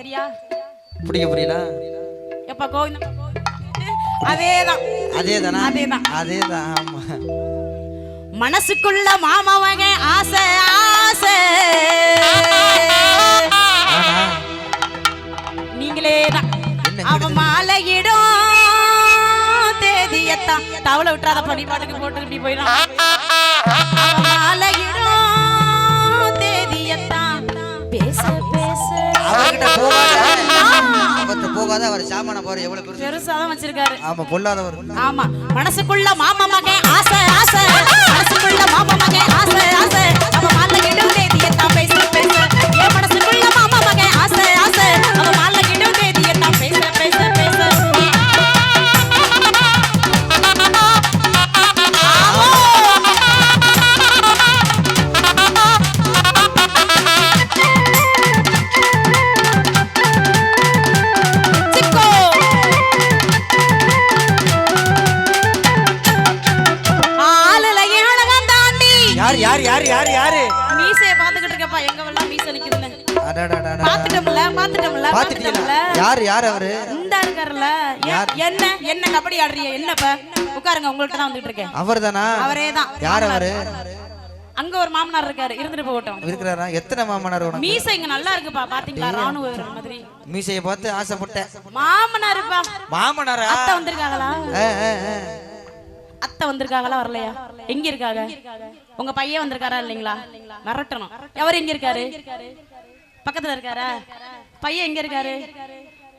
சரியா? பிடிக்க புரியல? எப்ப கோவிந்தா அதேதான் அதே தானா அதேதான். அதே தான் ஆமா. மனசுக்குள்ள மாமா மகன் ஆசை ஆசை. நீங்களே தான் அவன் மாலையிடும் தேதியத்தான். தவளை விட்டுறாத படி பாட்டுக்கு போட்டு இப்படி போயிடும் அவர்கிட்ட போகாத. அவர்கிட்ட போகாத அவர் சாமான போற எவ்வளவு பெருசு. பெருசாதான் வச்சிருக்காரு. ஆமா பொல்லாதவர். ஆமா. மனசுக்குள்ள மாமா மகன் ஆசை ஆசை. மனசுக்குள்ள மாமா மகன் ஆசை பாத்துட்டீங்களா யார் யார் அவரு? இந்த என்ன என்ன கபடி ஆடுறீங்க? என்னப்ப? உட்காருங்க உங்கள்ட்ட தான் வந்துட்டு இருக்கேன் அவர் தானா அவரே தான் யார் அவரு? அங்க ஒரு மாமனார் இருக்காரு. இருந்துட்டு போகட்டும். இருக்கிறாரா? எத்தனை மாமனார் உனக்கு? மீசை இங்க நல்லா இருக்குப்பா. பாத்தீங்களா? ராணுவ மாதிரி. மீசையை பார்த்து ஆசைப்பட்டேன். மாமனாருப்பா. மாமனாரா? அத்தை வந்திருக்காங்களா. அத்தை வந்திருக்காங்களா? வரலையா? எங்க இருக்காங்க? உங்க பையன் வந்திருக்காரா இல்லைங்களா? வரட்டணும் அவர் எங்க இருக்காரு? பக்கத்துல இருக்காரா? பையன் எங்க இருக்காரு?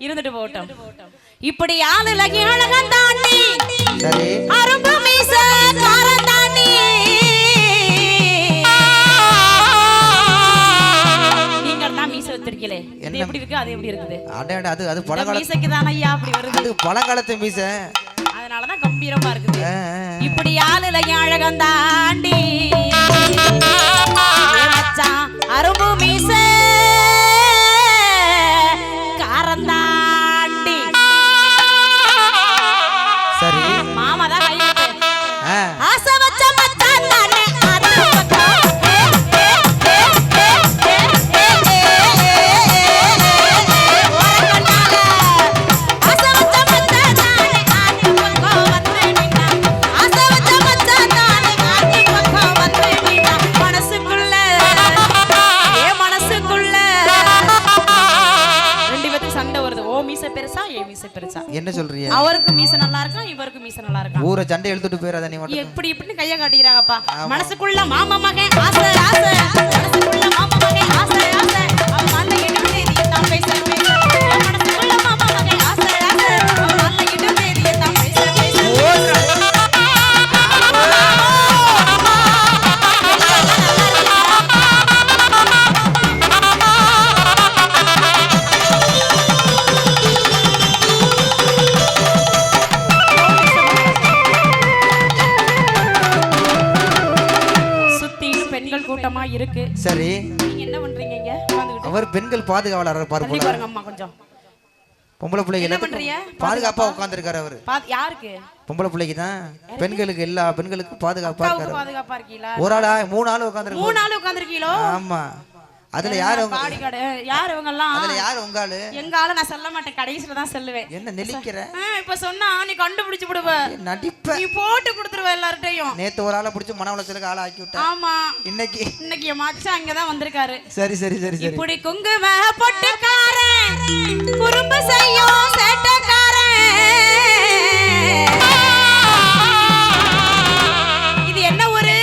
இருந்துட்டு போகட்டும். இப்படி ஆளுல அழகம் தாண்டி அரும்பு மீச காரம் தாண்டி. நீங்க தான் மீச வச்சிருக்கீங்களே. இது எப்படி இருக்கு? அது எப்படி இருக்குது? அது அது இந்த பழங்கால மீசைக்கு தானே ஐயா அப்படி வருது. அது பழங்காலத்து மீசை. அதனாலதான் கம்பீரமா இருக்குது. இப்படி ஆளுல அழகம் தாண்டி. மச்சான், அரும்பு மீச ஊரை சண்டை எழுத்துட்டு போயிடாத நீ மட்டும். எப்படி இப்படின்னு கைய காட்டிக்கிறாங்கப்பா. மனசுக்குள்ள மாமா மகன் ஆசை ஆசை. கூட்டமா இருக்கு. சரி. நீங்க என்ன பண்றீங்க இங்க? உட்கார்ந்துகிட்டு. அவர் பெண்கள் பாதுகாவலர் பாரு தள்ளி போல. பாருங்க அம்மா கொஞ்சம். பொம்பளை பிள்ளைங்க என்ன எல்லாத்துக்கும் பண்றீங்க? பாதுகாப்பா உட்காந்துருக்காரு அவரு. யாருக்கு? பொம்பளை பிள்ளைக்கு தான். பெண்களுக்கு எல்லா பெண்களுக்கும் பாதுகாப்பா அக்காவுக்கு இருக்காரு பாதுகாப்பா இருக்கீங்களா? ஒரு ஆளா மூணு ஆள் உட்காந்துருக்கு மூணு நாள் உட்காந்துருக்கீங்களோ ஆமா. அதுல யாரு பாடி கடை யார் இவங்க எல்லாம் அதுல யாரு உங்க ஆளு? எங்க ஆளு நான் சொல்ல மாட்டேன் கடைசியில தான் சொல்லுவேன். என்ன நெளிக்கிற? ஆ, இப்ப சொன்னா நீ கண்டுபிடிச்சு விடுவ. நடிப்ப. நீ போட்டு கொடுத்துருவ எல்லார்ட்டையும் நேத்து ஒரு ஆளை பிடிச்சி மன உளைச்சலுக்கு ஆளை ஆக்கி விட்டேன் ஆமா. இன்னைக்கு. இன்னைக்கு என் மச்சான் அங்கதான் வந்திருக்காரு. சரி சரி சரி சரி. இப்படி குங்கும பொட்டுக்காரன் குறும்பு செய்யும் சேட்டக்காரன். இது என்ன ஒரு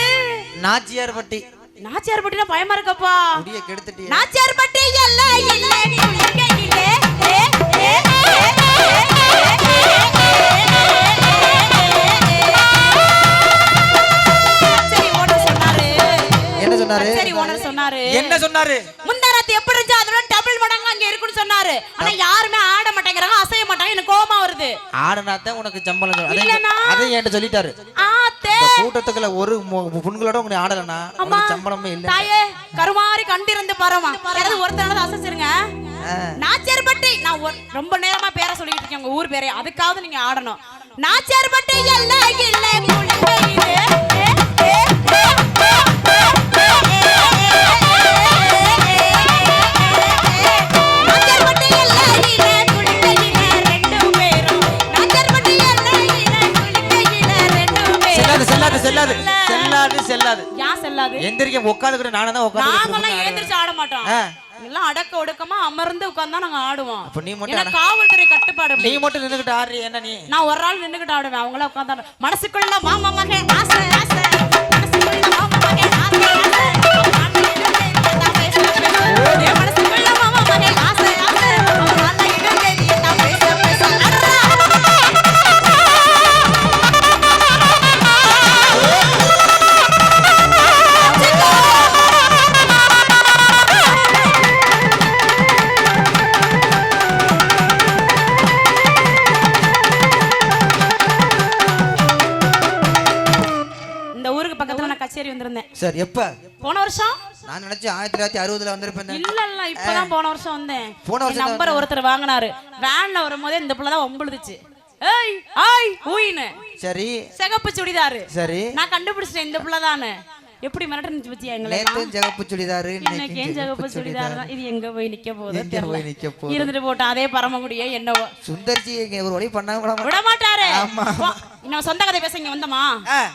நாச்சியார் பட்டி நாச்சியார் பட்டினா பயமா இருக்கப்பா முடிய கெடுத்துட்டிய நாச்சியார் பட்டி எல்ல இல்ல புளிக்கையிலே ஏ ஏ என்ன சொன்னாரு சரி ஓனர் சொன்னாரு என்ன சொன்னாரு முந்தாரத்து எப்படி இருந்துச்சு அதோட டபுள் மடங்கு அங்க இருக்குன்னு சொன்னாரு ஆனா யாருமே ஆட மாட்டேங்கிறாங்க அசைய மாட்டாங்க எனக்கு கோவமா வருது ஆடனாத்தான் உனக்கு சம்பளம். அதை என்கிட்ட சொல்லிட்டாரு கூட்டத்துக்குள்ள ஒரு புண்களோட உங்களுக்கு ஆடலனா சம்பளமே இல்ல. தாயே கருமாறி கண்டிருந்து பாருமா யாராவது ஒருத்தனால அசைச்சிருங்க. நாச்சியார்பட்டி நான் ரொம்ப நேரமா பேரை சொல்லிட்டு இருக்கேன் உங்க ஊர் பேரை. அதுக்காவது நீங்க ஆடணும். நாச்சியார்பட்டி இல்ல இல்ல எந்திரிக்க உட்காந்துக்கிட்டு நானும் தான் நாங்கெல்லாம் உட்காந்து ஏந்திரிச்சு ஆட மாட்டோம். எல்லாம் அடக்க ஒடுக்கமா அமர்ந்து உட்கார்ந்தா நாங்க ஆடுவோம். அப்ப நீ மட்டும் ஏன்னா காவல்துறை கட்டுப்பாடு நீ அப்படி. மட்டும் நின்னுக்கிட்டு ஆடுறீ என்ன நீ? நான் ஒரு நாள் நின்னுகிட்டு ஆடுவேன். அவங்கள உட்கார்ந்து மனசுக்குள்ள மாமா மகன் ஆசை ஆசை. கச்சேரி வந்திருந்தேன். சார் எப்ப? போன வருஷம்? நான் நினைச்சேன் ஆயிரத்தி தொள்ளாயிரத்தி அறுபதுல வந்திருப்பேன் இல்ல இல்ல இப்பதான் போன வருஷம் வந்தேன். போன வருஷம் நம்பர் ஒருத்தர் வாங்கினாரு. வேன்ல வரும்போதே இந்த புள்ள தான் ஒம்பளுதுச்சு ஏய் ஆய் ஊயின்னு. சரி. சிகப்பு சுடிதாரு. சரி. நான் கண்டுபிடிச்சிட்டேன் இந்த புள்ள தானே. எப்படி மிரட்டுச்சு பத்தியா எங்களை? நேத்தும் சிகப்பு சுடிதாரு இன்னைக்கு ஏன் சிகப்பு சுடிதார்? தான் இது எங்க போய் நிக்க போகுது? எங்க போய் நிக்க போகுது? இருந்துட்டு போட்டோம் அதே பரமக்குடியே என்னவோ. சுந்தர்ஜி இங்க ஒரு வழி கூட விட மாட்டாரு. ஆமா. இன்னும் சொந்த கதை பேச இங்க வந்தமா.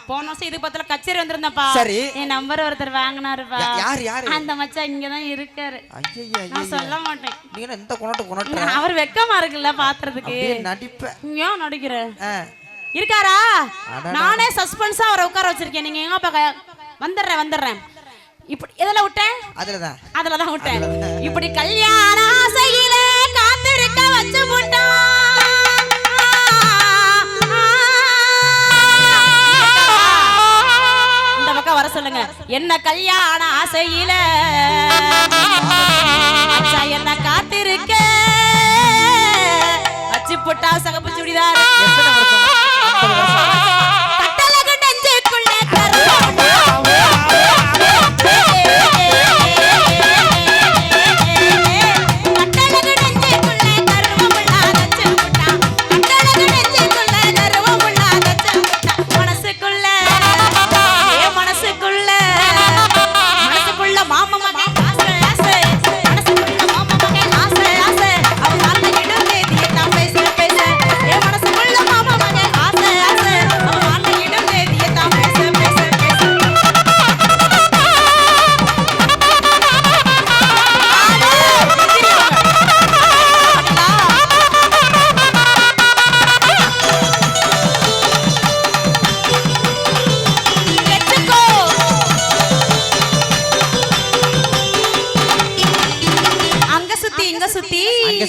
போன வருஷம் இதுக்கு பத்தில கச்சேரி வந்திருந்தப்பா. சரி. என் நம்பர் ஒருத்தர் வாங்கினாருப்பா. யாரு, யாரு? அந்த மச்சான் இங்கதான் இருக்காரு. ஐயா நான் சொல்ல மாட்டேன். என்ன இந்த குணட்டு குணட்டு அவர் வெக்கமா இருக்குல்ல பாத்துறதுக்கு. நடிப்ப. ஏன் நடிக்கிற. இருக்காரா. நானே சஸ்பென்ஸா அவரை உட்கார வச்சிருக்கேன். நீங்க எங்க பாக்க வந்துடுறேன் வந்துடுறேன். இப்படி எதுல விட்டேன்? அதுலதான் அதுலதான் விட்டேன். இப்படி கல்யாண ஆசையில காத்திருக்க வச்சு இந்த பக்கம் வர சொல்லுங்க. என்ன கல்யாண ஆசையில? என்ன காத்திருக்க? வச்சு போட்டா சகப்பு சுடிதார்.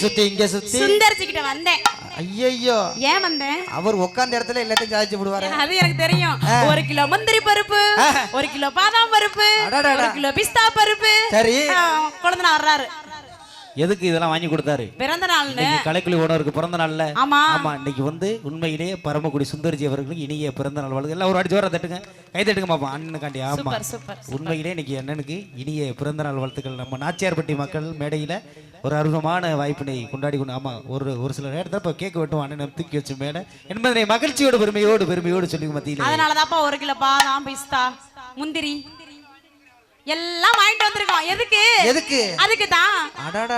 சுத்தி இங்க சுத்தி. சுந்தர்ஜி கிட்ட வந்தேன். ஐயோ ஏன் வந்தேன்? அவர் உட்கார்ந்த இடத்துல எல்லாத்தையும் சாதிச்சு விடுவாரு. அது எனக்கு தெரியும். ஒரு கிலோ முந்திரி பருப்பு ஒரு கிலோ பாதாம் பருப்பு. ஒரு கிலோ பிஸ்தா பருப்பு. சரி. குழந்தை வர்றாரு. எதுக்கு இதெல்லாம் வாங்கி கொடுத்தாரு? பிறந்த இன்னைக்கு கலைக்குழி ஓனருக்கு பிறந்த நாள்ல. ஆமா. ஆமா இன்னைக்கு வந்து உண்மையிலேயே பரமக்குடி சுந்தர்ஜி அவர்களுக்கு இனிய பிறந்த நாள் வாழ்த்து எல்லாம் ஒரு அடி ஜோரா தட்டுங்க. கை தட்டுங்க பாப்பா அண்ணனுக்காண்டி. ஆமா. உண்மையிலே இன்னைக்கு அண்ணனுக்கு இனிய பிறந்த நாள் வாழ்த்துக்கள். நம்ம நாச்சியார்பட்டி மக்கள் மேடையில ஒரு அற்புதமான வாய்ப்பினை கொண்டாடி கொண்டு ஆமா ஒரு ஒரு சில நேரத்தில் இப்போ கேக் வெட்டும் அண்ணனை தூக்கி வச்சு மேடை என்பதனை மகிழ்ச்சியோடு பெருமையோடு பெருமையோடு சொல்லி மத்தியில். அதனாலதான்ப்பா ஒரு கிலோ பாதாம் பிஸ்தா முந்திரி. எல்லாம் வாங்கிட்டு வந்திருக்கோம். எதுக்கு? எதுக்கு? அதுக்கு தான்.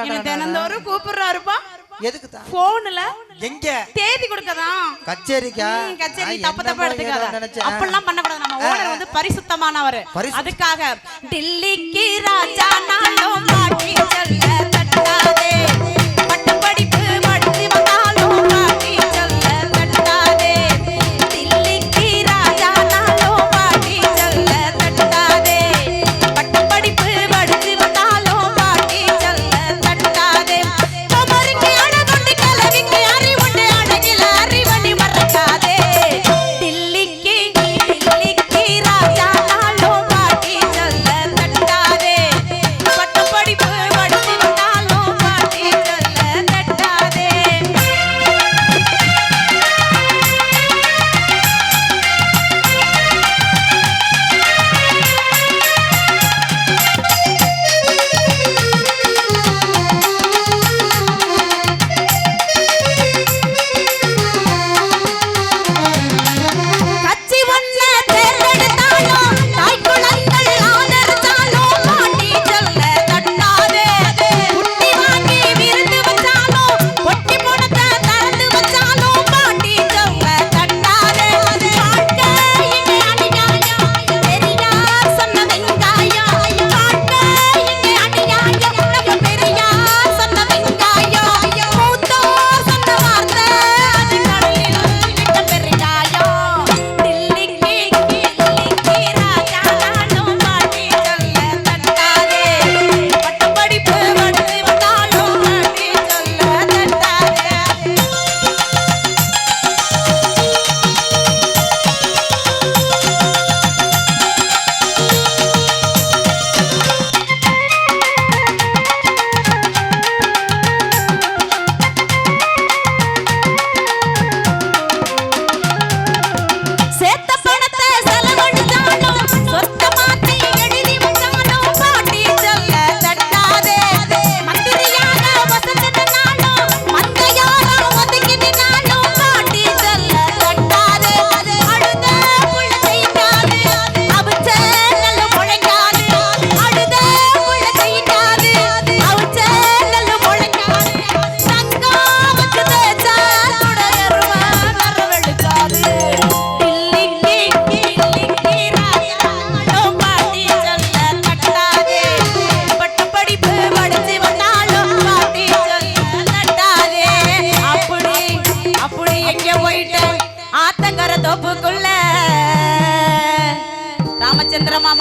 என்ன தினந்தோறும் கூப்பிடுறாருப்பா. எதுக்கு தான் போன்ல எங்க? தேதி கொடுக்கதான். கச்சேரிக்கா? கச்சேரி தப்பு தப்பா எடுத்துக்காத. அப்படிலாம் பண்ணக்கூடாது. நம்ம ஓனர் வந்து பரிசுத்தமானவர். பரிசு- அதுக்காக டில்லிக்கு ராஜா நாளும் மாட்டி செல்ல. நெருப்புக்குள்ள ராமச்சந்திரமா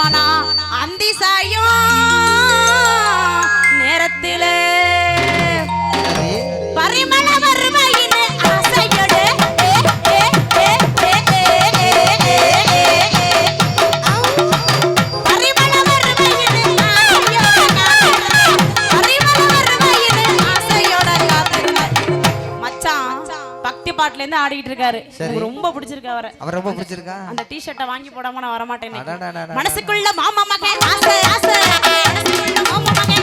பாட்டுல இருந்து ஆடிட்டு இருக்காரு எனக்கு ரொம்ப பிடிச்சிருக்கு அவரை. அவர் ரொம்ப பிடிச்சிருக்கா? அந்த டி ஷர்ட்டை வாங்கி போடாம நான் வரமாட்டேன். மனசுக்குள்ள மாமா மகன் ஆசை ஆசை மனசுக்குள்ள மாமா மகன்